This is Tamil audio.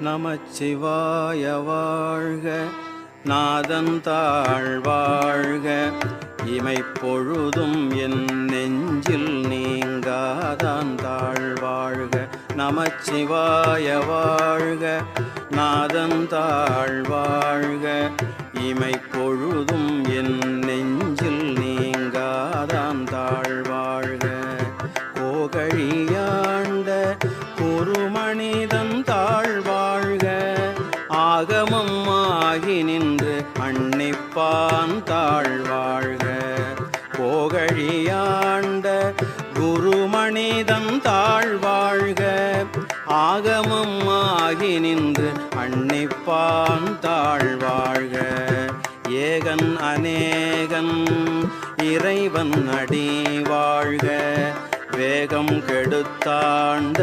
நமச்சிவாய வாழ்க. நாதந்தாள் வாழ்க இமைப்பொழுதும் என் நெஞ்சில் நீங்காதான் தாழ் வாழ்க நமச்சிவாய வாழ்க. நாதந்தாள் வாழ்க இமைப்பொழுதும் என் நெஞ்சில் நீங்காதான் தாழ் வாழ்க கோகழி ஆகமம் ஆகி நின்று அன்னிப்பான் தாழ்வாழ்க. கோகழியாண்ட குருமனிதன் தாழ்வாழ்க. ஆகமம் ஆகி நின்று அன்னிப்பான் தாழ்வாழ்க. ஏகன் அநேகன் இறைவன் அடி வாழ்க வேகம் கெடுத்தாண்ட